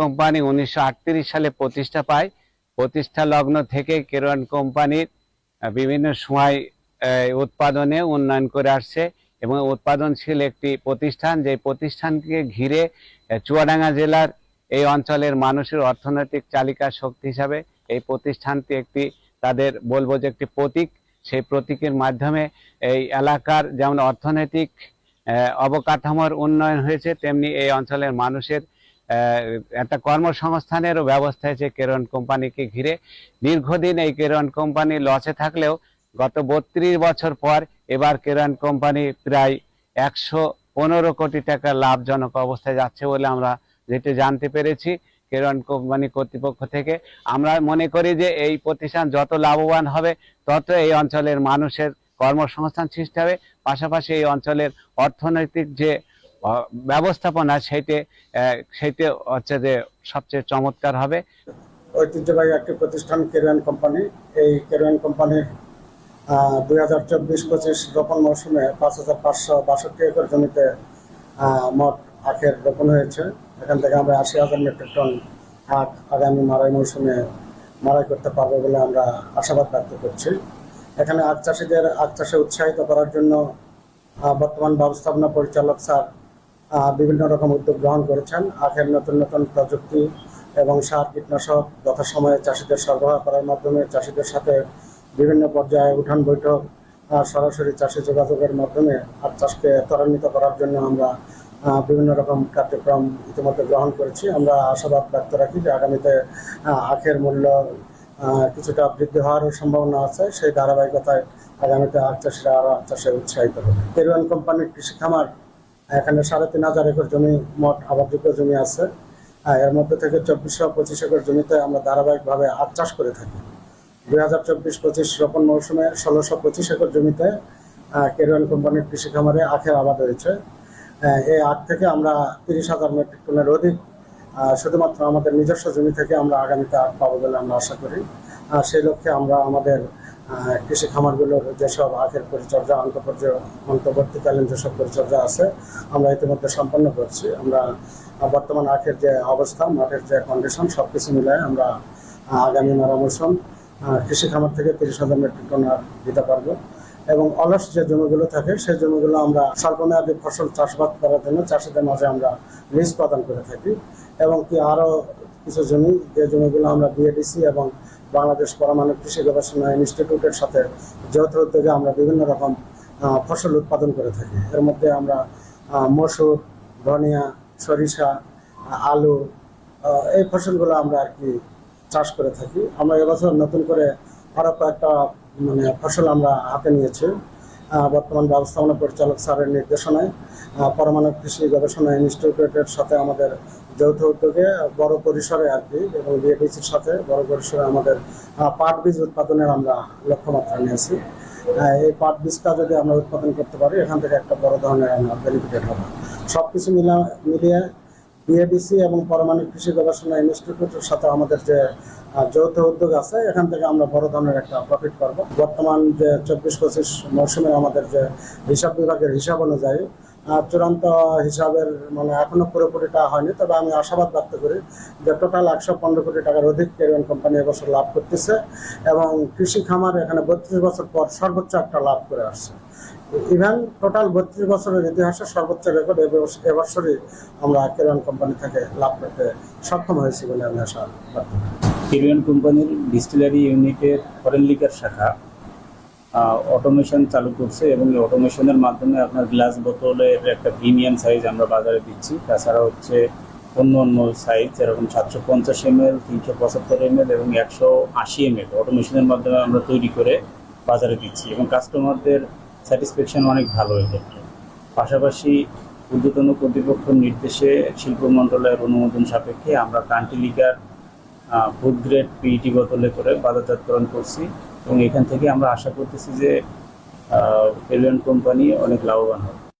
Company উনিশশো আটত্রিশ সালে প্রতিষ্ঠা পায়। প্রতিষ্ঠা লগ্ন থেকে কেরোয়ান কোম্পানির বিভিন্ন সময় উৎপাদনে উন্নয়ন করে আসছে এবং উৎপাদনশীল একটি প্রতিষ্ঠান যে প্রতিষ্ঠানকে ঘিরে চুয়াডাঙ্গা জেলার এই অঞ্চলের মানুষের অর্থনৈতিক চালিকা শক্তি হিসাবে এই প্রতিষ্ঠানটি একটি, তাদের বলব যে একটি প্রতীক। সেই প্রতীকের মাধ্যমে এই এলাকার যেমন অর্থনৈতিক অবকাঠামোর উন্নয়ন হয়েছে, তেমনি এই অঞ্চলের মানুষের একটা কর্মসংস্থানেরও ব্যবস্থা হয়েছে কেরন কোম্পানিকে ঘিরে। দীর্ঘদিন এই কেরন কোম্পানি লসে থাকলেও গত বত্রিশ বছর পর এবার কেরন কোম্পানি প্রায় একশো পনেরো কোটি টাকা লাভজনক অবস্থায় যাচ্ছে বলে আমরা যেটি জানতে পেরেছি কেরন কোম্পানি কর্তৃপক্ষ থেকে। আমরা মনে করি যে এই প্রতিষ্ঠান যত লাভবান হবে, তত এই অঞ্চলের মানুষের কর্মসংস্থান সৃষ্টি হবে। পাশাপাশি এই অঞ্চলের অর্থনৈতিক যে ব্যবস্থাপনা সেইটে সেইতে হচ্ছে যে সবচেয়ে চমৎকার হবে। ঐতিহ্যবাহী একটি প্রতিষ্ঠান কেরিয়ান কোম্পানি। এই কেরিয়ান কোম্পানির দুই হাজার চব্বিশ পঁচিশ রোপণ মৌসুমে পাঁচ হাজার পাঁচশো বাষট্টি একর জমিতে মোট আখের রোপণ হয়েছে। এখান থেকে আমরা আশি হাজার মেট্রিক টন আখ আগামী মারাই মৌসুমে মারাই করতে পারব বলে আমরা আশাবাদ ব্যক্ত করছি। এখানে আখ চাষিদের, আখ চাষে উৎসাহিত করার জন্য বর্তমান ব্যবস্থাপনা পরিচালক স্যার বিভিন্ন রকম উদ্যোগ গ্রহণ করেছেন। আখের নতুন নতুন প্রযুক্তি এবং সার কীটনাশক যথাসময়ে চাষিদের সরবরাহ করার মাধ্যমে চাষিদের সাথে বিভিন্ন পর্যায়ে উঠান বৈঠক সরাসরি চাষি যোগাযোগের মাধ্যমে আখ চাষকে ত্বরান্বিত করার জন্য আমরা বিভিন্ন রকম কার্যক্রম ইতিমধ্যে গ্রহণ করেছি। আমরা আশাবাদ ব্যক্ত রাখি যে আগামীতে আখের মূল্য কিছুটা বৃদ্ধি হওয়ারও সম্ভাবনা আছে। সেই ধারাবাহিকতায় আগামীতে আখ চাষিরা আরও আখ চাষে উৎসাহিত হবে। পেরুয়ান কোম্পানির কৃষি খামার এখানে সাড়ে তিন হাজার একর জমি মোট আবাদযোগ্য জমি আছে। এর মধ্যে থেকে চব্বিশশো পঁচিশ একর জমিতে আমরা ধারাবাহিকভাবে আখ চাষ করে থাকি। দুই হাজার চব্বিশ পঁচিশ রোপণ মৌসুমে ষোলোশো পঁচিশ একর জমিতে কেরুয়ান কোম্পানির কৃষি খামারে আখের আবাদ হয়েছে। এই আখ থেকে আমরা তিরিশ হাজার মেট্রিক টনের অধিক শুধুমাত্র আমাদের নিজস্ব জমি থেকে আমরা আগামীতে আখ পাবো বলে আমরা আশা করি। সেই লক্ষ্যে আমরা আমাদের কৃষি খামারগুলোর যেসব আখের পরিচর্যা অন্তঃপর্য অন্তর্বর্তীকালীন যেসব পরিচর্যা আছে, আমরা ইতিমধ্যে সম্পন্ন করছি। আমরা বর্তমান আখের যে অবস্থা, মাঠের যে কন্ডিশন সব কিছু মিলায় আমরা আগামী মেলা মৌসুম কৃষি খামার থেকে তিরিশ হাজার মেট্রিক টন আখ দিতে পারব। এবং অলস যে জমিগুলো থাকে, সেই জমিগুলো আমরা স্বল্পমেয়াদী ফসল চাষাবাদ করার জন্য চাষিদের মাঝে আমরা লিজ প্রদান করে থাকি। এবং কি আরও কিছু জমি, যে জমিগুলো আমরা বিএডিসি এবং বাংলাদেশ পরমাণু কৃষি গবেষণা ইনস্টিটিউটের সাথে যৌথ উদ্যোগে আমরা বিভিন্ন রকম ফসল উৎপাদন করে থাকি। এর মধ্যে আমরা মসুর, ধনিয়া, সরিষা আলু এই ফসলগুলো আমরা আর কি চাষ করে থাকি। আমরা এবছর নতুন করে আরও কয়েকটা মানে ফসল আমরা হাতে নিয়েছি। বর্তমান ব্যবস্থাপনা পরিচালক স্যারের নির্দেশনায় পরমাণু কৃষি গবেষণা ইনস্টিটিউটের সাথে আমাদের যৌথ উদ্যোগে বড় পরিসরে আর কি, এবং বিএডিসির সাথে বড় পরিসরে আমাদের পাট বীজ উৎপাদনের আমরা লক্ষ্যমাত্রা নিয়েছি। এই পাট বীজটা যদি আমরা উৎপাদন করতে পারি, এখান থেকে একটা বড় ধরনের আমরা বেনিফিটেড হব। সব কিছু মিলা মিলিয়ে বিএডিসি এবং পরমাণু কৃষি গবেষণা ইনস্টিটিউটের সাথে আমাদের যে যৌথ উদ্যোগ আছে, এখান থেকে আমরা বড় ধরনের একটা প্রফিট করব বর্তমান যে চব্বিশ পঁচিশ মৌসুমে আমাদের যে হিসাব বিভাগের হিসাব অনুযায়ী চূড়ান্ত হিসাবের মানে এখনও পুরোপুরি পুরোপুরিটা হয়নি, তবে আমি আশাবাদ ব্যক্ত করি যে টোটাল একশো পনেরো কোটি টাকার অধিক কেরিয়ান কোম্পানি এবছর লাভ করতেছে এবং কৃষি খামার এখানে বত্রিশ বছর পর সর্বোচ্চ একটা লাভ করে আসছে। ইভেন টোটাল বত্রিশ বছরের ইতিহাসে সর্বোচ্চ রেকর্ড এবছরই আমরা কেরিয়ান কোম্পানি থেকে লাভ করতে সক্ষম হয়েছি বলে আমি আশা ব্যক্ত কেরিয়ান কোম্পানির ডিস্টিলারি ইউনিটের ফরেন লিকার শাখা অটোমেশন চালু করছে এবং এই অটোমেশনের মাধ্যমে আপনার গ্লাস বোতলের একটা প্রিমিয়াম সাইজ আমরা বাজারে দিচ্ছি। তাছাড়া হচ্ছে অন্য অন্য সাইজ যেরকম সাতশো পঞ্চাশ এম এল তিনশো পঁচাত্তর এম এল এবং একশো আশি এম এল অটোমেশনের মাধ্যমে আমরা তৈরি করে বাজারে দিচ্ছি এবং কাস্টমারদের স্যাটিসফ্যাকশন অনেক ভালো এক্ষেত্রে পাশাপাশি উদ্যতন কর্তৃপক্ষের নির্দেশে শিল্প মন্ত্রণালয়ের অনুমোদন সাপেক্ষে আমরা country liquor food grade PET বোতলে করে বাজারজাতকরণ করছি এবং এখান থেকে আমরা আশা করতেছি যে পেলিয়ন কোম্পানি অনেক লাভবান হবে।